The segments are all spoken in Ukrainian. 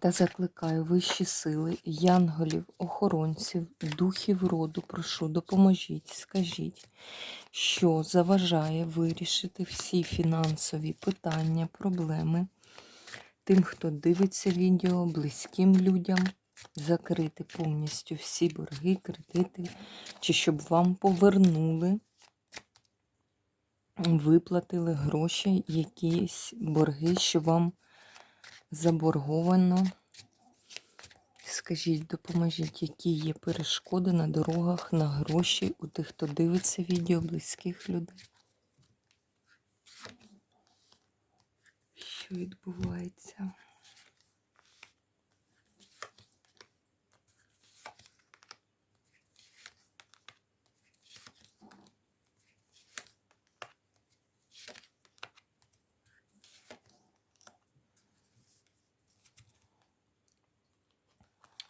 Та закликаю вищі сили, янголів, охоронців, духів роду, прошу, допоможіть, скажіть, що заважає вирішити всі фінансові питання, проблеми тим, хто дивиться відео, близьким людям, закрити повністю всі борги, кредити, чи щоб вам повернули. Виплатили гроші, якісь борги, що вам заборговано. Скажіть, допоможіть, які є перешкоди на дорогах, на гроші у тих, хто дивиться відео близьких людей. Що відбувається?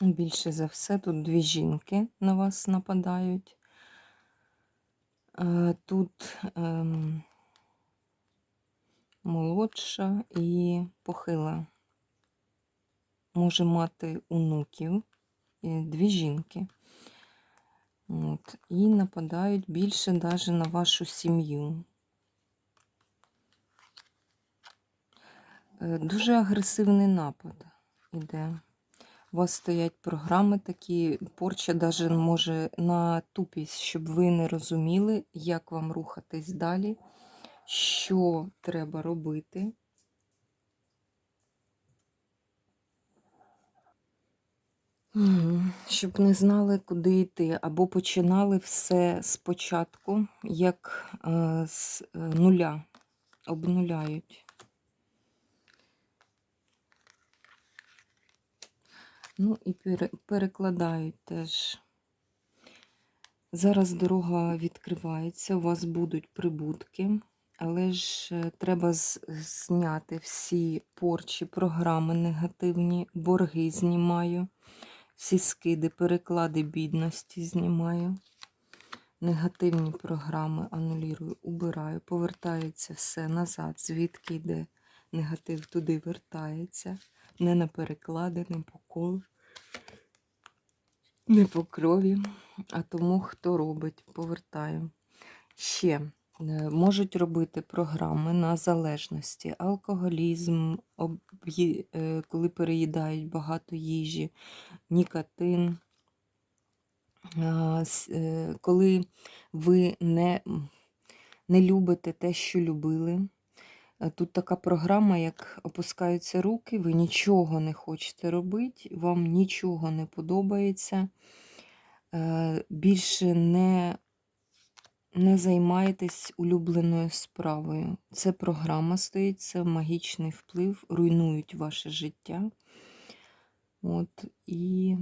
Більше за все, тут дві жінки на вас нападають. Е, тут ем, молодша і похила. Може мати онуків, дві жінки. От, І нападають більше навіть на вашу сім'ю. Е, дуже агресивний напад іде. У вас стоять програми такі, порча даже може на тупість, щоб ви не розуміли, як вам рухатись далі, що треба робити. Щоб не знали, куди йти, або починали все спочатку, як е, з е, нуля, обнуляють. Ну і перекладають теж. Зараз дорога відкривається, у вас будуть прибутки, але ж е, треба зняти всі порчі, програми негативні, борги знімаю, всі скиди, переклади бідності знімаю. Негативні програми анулірую, убираю, повертається все назад, звідки йде негатив, туди вертається не на переклади, не по колу, не по крові, а тому, хто робить, повертаю. Ще е, можуть робити програми на залежності, алкоголізм, е, коли переїдають багато їжі, нікотин. Е, коли ви не не любите те, що любили, тут така програма, як опускаються руки, ви нічого не хочете робити, вам нічого не подобається. Е, більше не не займайтесь улюбленою справою. Це програма стоїть, це магічний вплив, руйнують ваше життя. От, І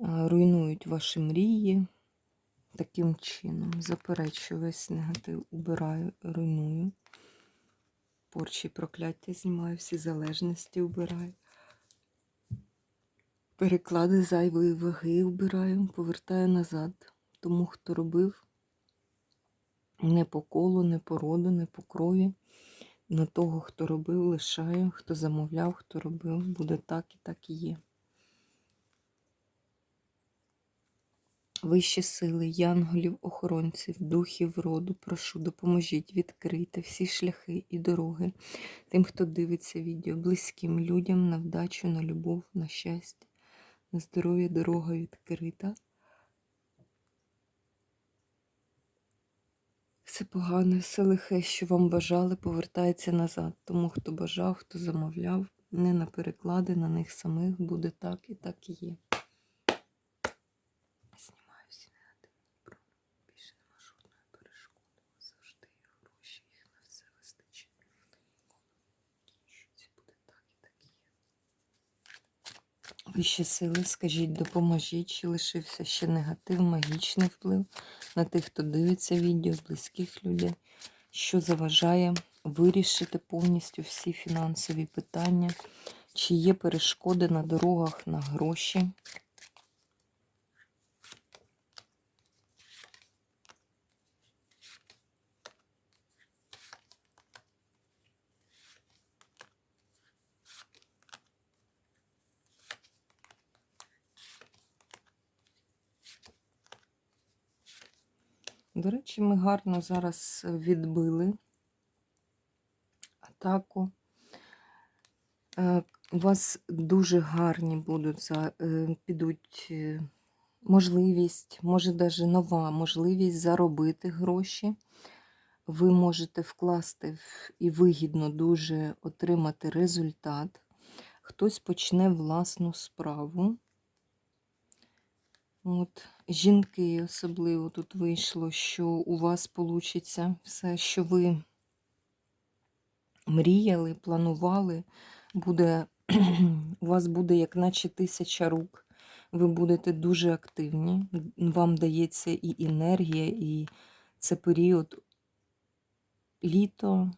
е, руйнують ваші мрії. Таким чином, заперечую весь негатив, убираю, руйную порчі прокляття знімаю, всі залежності вбираю. Переклади зайвої ваги вбираю, повертаю назад. Тому, хто робив не по колу, не по роду, не по крові. На того, хто робив, лишаю, хто замовляв, хто робив, буде так і так і є. Вищі сили, янголів, охоронців, духів роду, прошу, допоможіть відкрити всі шляхи і дороги тим, хто дивиться відео, близьким людям на вдачу, на любов, на щастя, на здоров'я, дорога відкрита. Все погане, все лихе, що вам бажали, повертається назад. Тому, хто бажав, хто замовляв, не на переклади, на них самих буде так і так і є. Вищі сили, скажіть, допоможіть, чи лишився ще негатив, магічний вплив на тих, хто дивиться відео, близьких людей, що заважає вирішити повністю всі фінансові питання, чи є перешкоди на дорогах на гроші. До речі, ми гарно зараз відбили атаку. Е, У вас дуже гарні будуть е, підуть е, можливість, може навіть нова можливість заробити гроші. Ви можете вкласти і вигідно дуже отримати результат. Хтось почне власну справу. От, жінки особливо тут вийшло, що у вас вийде все, що ви мріяли, планували, буде, у вас буде як наче тисяча рук. Ви будете дуже активні, вам дається і енергія, і це період літо.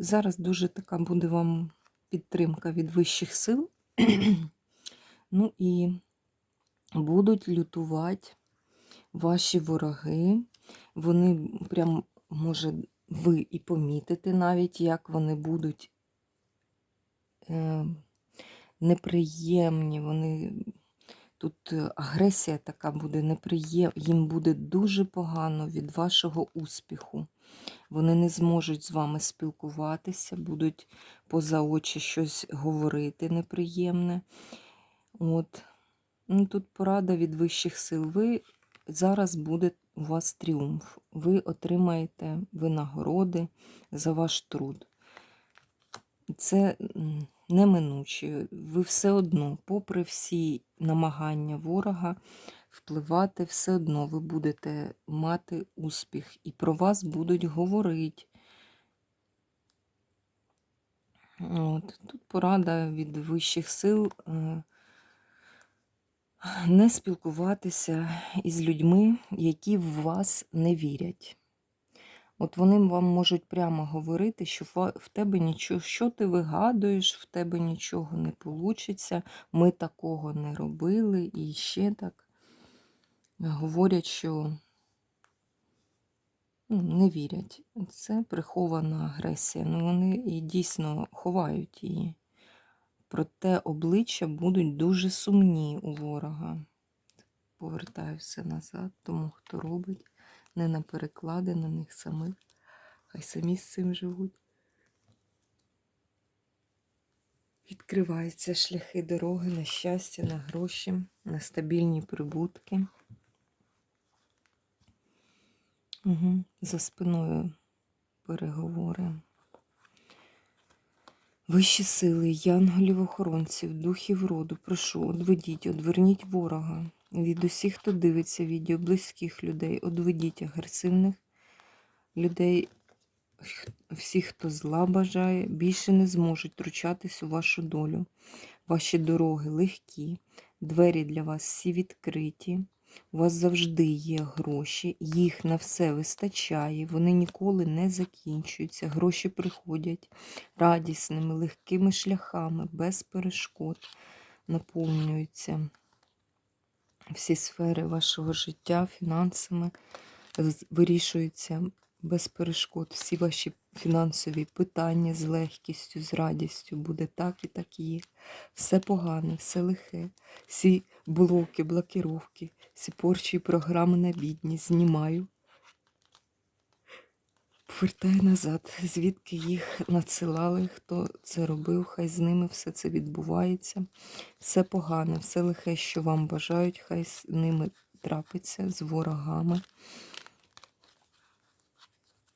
Зараз дуже така буде вам підтримка від вищих сил. Ну і будуть лютувати ваші вороги. Вони прям, може, ви і помітите навіть, як вони будуть е, неприємні. Вони тут агресія така буде неприємна, їм буде дуже погано від вашого успіху. Вони не зможуть з вами спілкуватися, будуть поза очі щось говорити неприємне. От. Ну, тут порада від вищих сил. Ви зараз буде у вас тріумф. Ви отримаєте винагороди за ваш труд. Це неминуче. Ви все одно, попри всі намагання ворога впливати, все одно ви будете мати успіх, і про вас будуть говорити. От. Тут порада від вищих сил. Не спілкуватися із людьми, які в вас не вірять. От вони вам можуть прямо говорити, що в в тебе нічого, що ти вигадуєш, в тебе нічого не вийде, ми такого не робили і ще так говорять, що ну, не вірять. Це прихована агресія. Ну вони і дійсно ховають її. Проте обличчя будуть дуже сумні у ворога. Повертаю все назад, тому хто робить, не на переклади на них самих. Хай самі з цим живуть. Відкриваються шляхи дороги на щастя, на гроші, на стабільні прибутки. Угу. За спиною переговори. Вищі сили, янголів, охоронців, духів роду, прошу, одведіть, одверніть ворога від усіх, хто дивиться відео, близьких людей, одведіть агресивних людей, всіх, хто зла бажає, більше не зможуть втручатись у вашу долю. Ваші дороги легкі, двері для вас всі відкриті. У вас завжди є гроші, їх на все вистачає, вони ніколи не закінчуються. Гроші приходять радісними, легкими шляхами, без перешкод наповнюються всі сфери вашого життя фінансами, вирішуються без перешкод. Всі ваші фінансові питання з легкістю, з радістю буде так і так є. Все погане, все лихе, всі блоки, блокировки, всі порчі і програми на бідність знімаю. Повертаю назад, звідки їх надсилали, хто це робив, хай з ними все це відбувається. Все погане, все лихе, що вам бажають, хай з ними трапиться, з ворогами.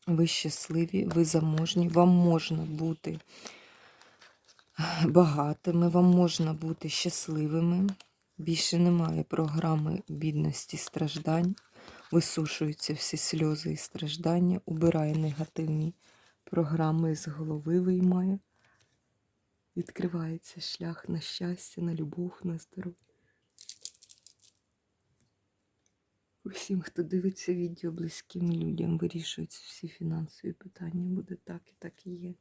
Ви щасливі, ви заможні, вам можна бути багатими, вам можна бути щасливими. Більше немає програми бідності страждань. Висушуються всі сльози і страждання, убирає негативні програми з голови виймає. Відкривається шлях на щастя, на любов, на здоров'я. Усім, хто дивиться відео близьким людям, вирішуються всі фінансові питання. Буде так і так і є.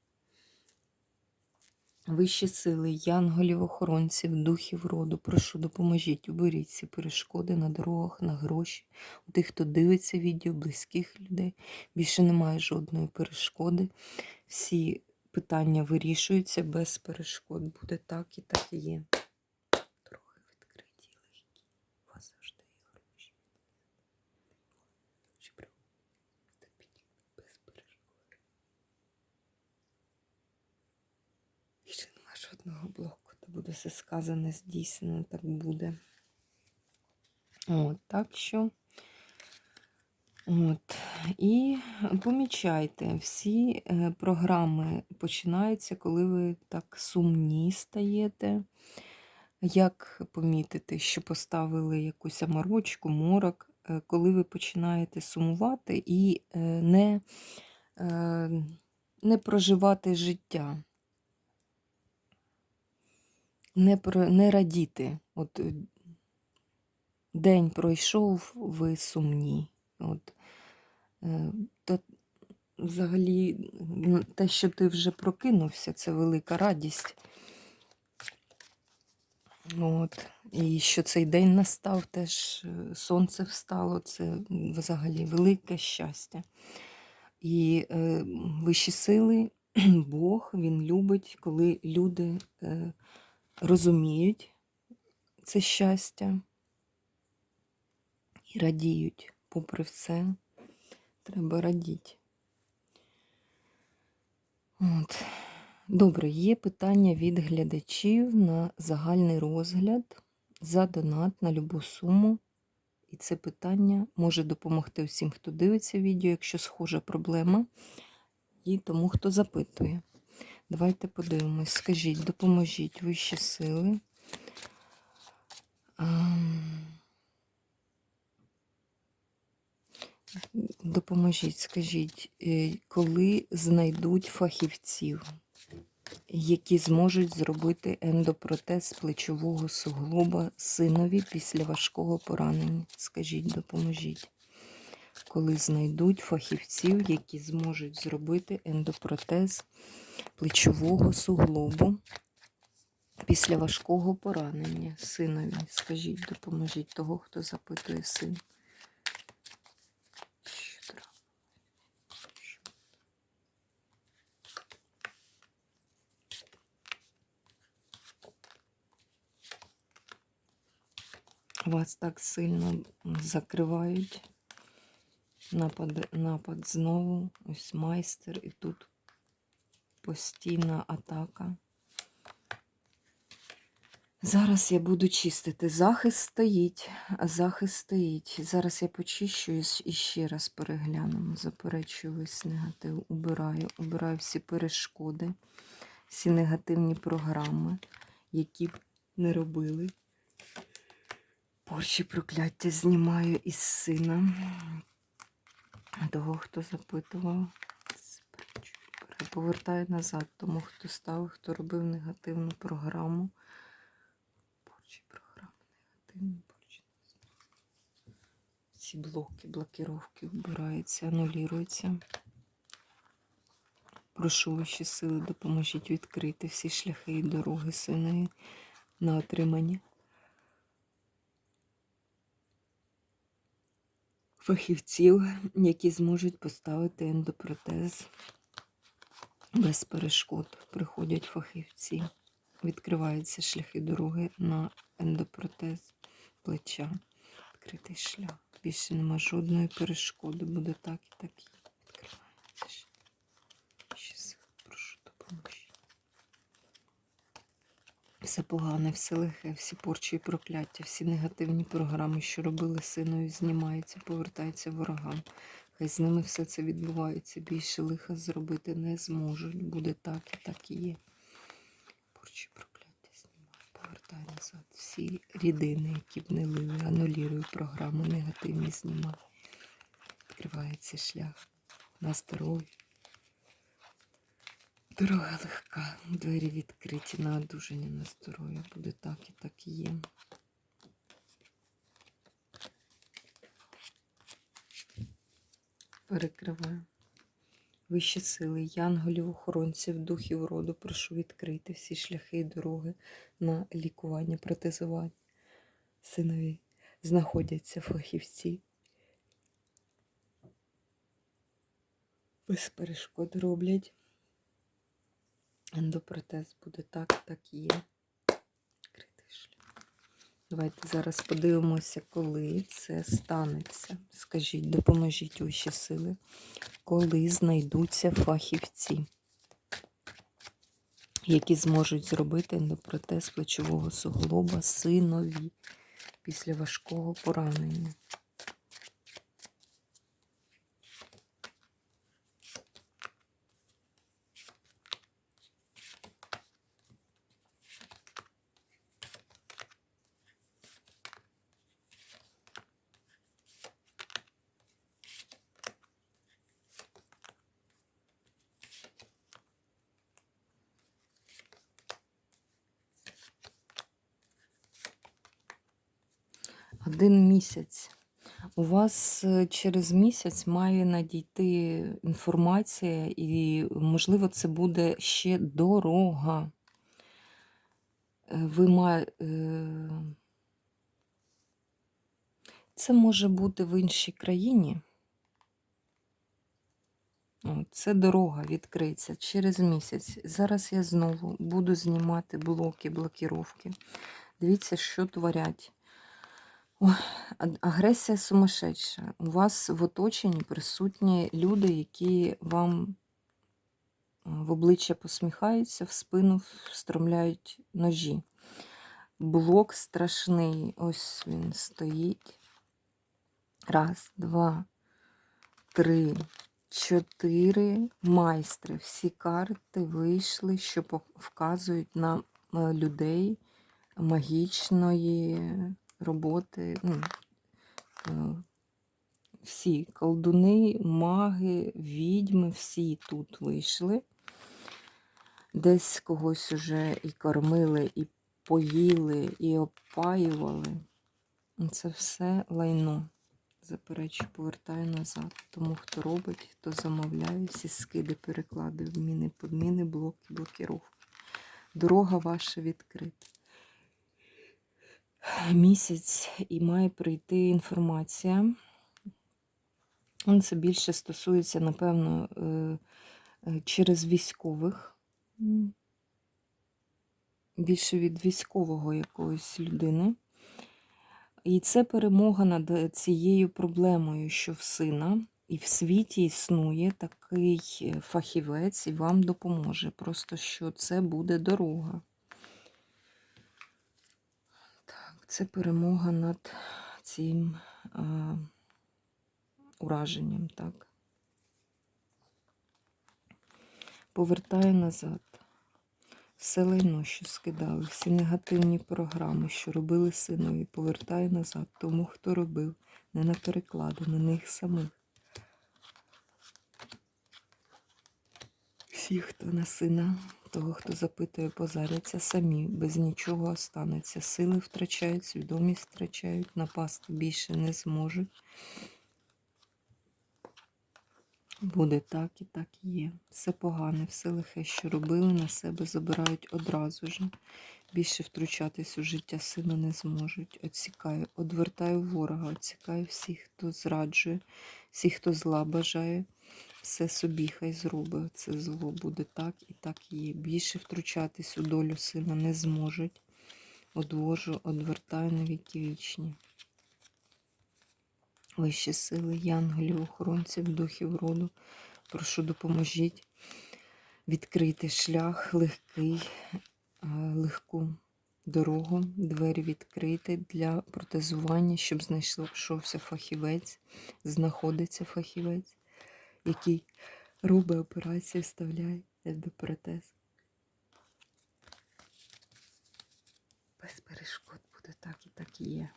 Вищі сили, янголів, охоронців, духів роду, прошу, допоможіть, уберіть ці перешкоди на дорогах, на гроші. У тих, хто дивиться відео, близьких людей. Більше немає жодної перешкоди. Всі питання вирішуються без перешкод. Буде так і так і є. Трохи відкриті і легкі. У вас завжди є гроші. Чи правда? Стабільно, без перешкод. Більше нема жодного блоку. То буде все сказане, здійснено, так буде. От, так що. От. І помічайте, всі е, програми починаються, коли ви так сумні стаєте. Як помітити, що поставили якусь аморочку, морок, Е, коли ви починаєте сумувати і е, не, не проживати життя, не, про, не радіти. От е, день пройшов, ви сумні. От, е, то взагалі те, що ти вже прокинувся, це велика радість. От. І що цей день настав, теж е, сонце встало, це взагалі велике щастя. І е, вищі сили, Бог, Він любить, коли люди е, розуміють це щастя і радіють. Попри все, треба радіти. От. Добре, є питання від глядачів на загальний розгляд за донат на любу суму. І це питання може допомогти всім, хто дивиться відео, якщо схожа проблема, і тому, хто запитує. Давайте подивимось. Скажіть, допоможіть вищі сили. Допоможіть, скажіть, е, коли знайдуть фахівців, які зможуть зробити ендопротез плечового суглоба синові після важкого поранення? Скажіть, допоможіть. Коли знайдуть фахівців, які зможуть зробити ендопротез плечового суглобу після важкого поранення синові. Скажіть, допоможіть того, хто запитує син. Вас так сильно закривають. Напад, напад знову. Ось майстер, і тут постійна атака. Зараз я буду чистити. Захист стоїть, захист стоїть. Зараз я почищу і ще раз переглянемо. Заперечую весь негатив. Убираю, убираю всі перешкоди, всі негативні програми, які б не робили. Порчі прокляття знімаю із сина. Того, хто запитував, повертаю назад тому, хто ставив, хто робив негативну програму. Порчі програми негативні, порчі. Ці блоки, блокировки вбираються, анулюються. Прошу ваші сили, допоможіть відкрити всі шляхи і дороги синові на отримання. Фахівців, які зможуть поставити ендопротез без перешкод. Приходять фахівці, відкриваються шляхи дороги на ендопротез плеча. Відкритий шлях. Більше нема жодної перешкоди. Буде так і так і відкривається шлях. Ще сил, прошу допоможіть. Все погане, все лихе, всі порчі і прокляття, всі негативні програми, що робили синові, знімаються, повертаються ворогам. Хай з ними все це відбувається. Більше лиха зробити не зможуть. Буде так і так і є. Порчі прокляття знімаю, повертаю назад. Всі рідини, які б не лили, анулірую програму, негативні знімаю. Відкривається шлях на здоров'я. Дорога легка, двері відкриті на одужання на здоров'я. Буде так і так і є. Перекриваю. Вищі сили, янголів, охоронців, духів роду, прошу відкрити всі шляхи і дороги на лікування, протезування. Синові знаходяться фахівці. Без перешкод роблять. Ендопротез буде так, так є. Давайте зараз подивимося, коли це станеться. Скажіть, допоможіть вищі сили, коли знайдуться фахівці, які зможуть зробити ендопротез плечового суглоба синові після важкого поранення. Один місяць. У вас е, через місяць має надійти інформація, і, можливо, це буде ще дорога. Е, Ви має... е, Це може бути в іншій країні. Це дорога відкриється через місяць. Зараз я знову буду знімати блоки, блокіровки. Дивіться, що творять. Ой, агресія сумасшедша. У вас в оточенні присутні люди, які вам в обличчя посміхаються, в спину встромляють ножі. Блок страшний. Ось він стоїть. Раз, два, три, чотири майстри. Всі карти вийшли, що вказують на е, людей магічної роботи. Ну, е, всі колдуни, маги, відьми, всі тут вийшли. Десь когось уже і кормили, і поїли, і опаювали. Це все лайно. Заперечу, повертаю назад. Тому хто робить, хто замовляє, всі скиди, переклади, вміни, подміни, блоки, блокіровки. Дорога ваша відкрита. Місяць і має прийти інформація. Це більше стосується, напевно, е, е, через військових. Більше від військового якоїсь людини. І це перемога над е, цією проблемою, що в сина і в світі існує такий фахівець і вам допоможе. Просто що це буде дорога. Так, це перемога над цим а, ураженням, так. Повертаю назад. Все лайно, що скидали, всі негативні програми, що робили синові, повертаю назад. Тому, хто робив, не на переклади, на них самих. Всі, хто на сина, того, хто запитує, позаряться самі, без нічого остануться. Сили втрачають, свідомість втрачають, напасти більше не зможуть. Буде так і так є. Все погане, все лихе, що робили, на себе забирають одразу ж. Більше втручатись у життя сина не зможуть. Отсікаю, одвертаю ворога, отсікаю всіх, хто зраджує, всіх, хто зла бажає. Все собі хай зробить. Це зло буде так і так є. Більше втручатись у долю сина не зможуть. Одвожу, одвертаю на віки вічні. Вищі сили, янголів, охоронців, духів роду. Прошу, допоможіть відкрити шлях легкий, е, легку дорогу, двері відкрити для протезування, щоб знайшовся фахівець, знаходиться фахівець, який робить операцію, вставляє ендопротез. Без перешкод буде так і так і є.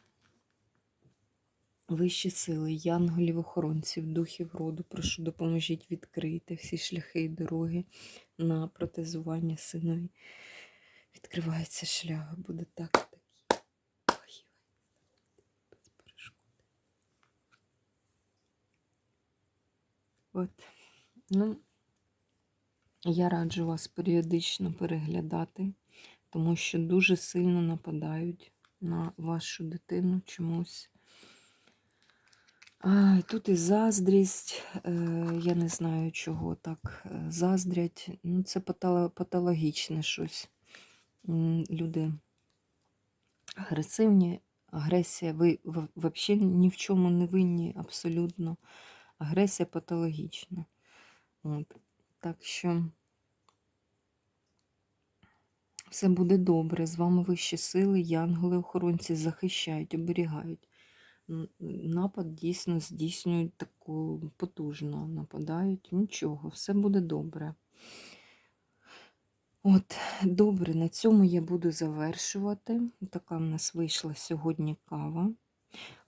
Вищі сили, янголів, охоронців, духів роду, прошу допоможіть відкрити всі шляхи і дороги на протезування синові. Відкривається шлях, буде так. Ой, без перешкод. От. Ну, я раджу вас періодично переглядати, тому що дуже сильно нападають на вашу дитину чомусь. Тут і заздрість, е, я не знаю, чого так е, заздрять. Ну, це патологічне щось. Люди агресивні, агресія, ви взагалі ні в чому не винні абсолютно. Агресія патологічна. От. Так що все буде добре. З вами вищі сили, янголи-охоронці захищають, оберігають. Напад дійсно здійснюють таку потужно, нападають. Нічого, все буде добре. От, добре, на цьому я буду завершувати. Така в нас вийшла сьогодні кава.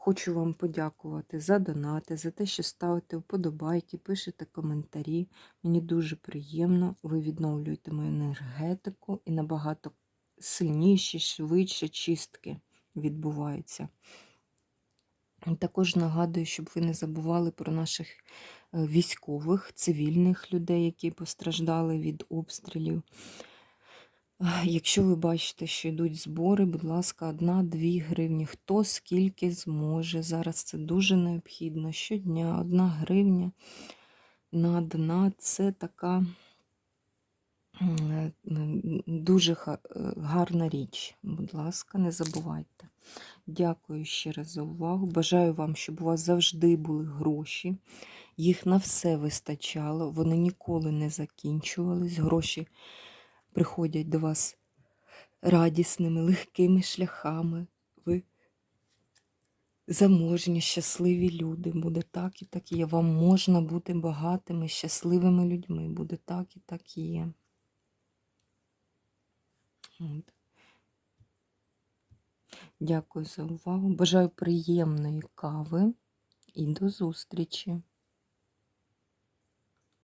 Хочу вам подякувати за донати, за те, що ставите вподобайки, пишете коментарі. Мені дуже приємно. Ви відновлюєте мою енергетику і набагато сильніші, швидше чистки відбуваються. Також нагадую, щоб ви не забували про наших е, військових, цивільних людей, які постраждали від обстрілів. Якщо ви бачите, що йдуть збори, будь ласка, 1-2 гривні. Хто скільки зможе. Зараз це дуже необхідно. Щодня 1 гривня на донат це така е, дуже е, гарна річ. Будь ласка, не забувайте. Дякую ще раз за увагу. Бажаю вам, щоб у вас завжди були гроші. Їх на все вистачало, вони ніколи не закінчувались. Гроші приходять до вас радісними, легкими шляхами. Ви заможні, щасливі люди. Буде так і так є. Вам можна бути багатими, щасливими людьми. Буде так і так є. От. Дякую за увагу. Бажаю приємної кави і до зустрічі!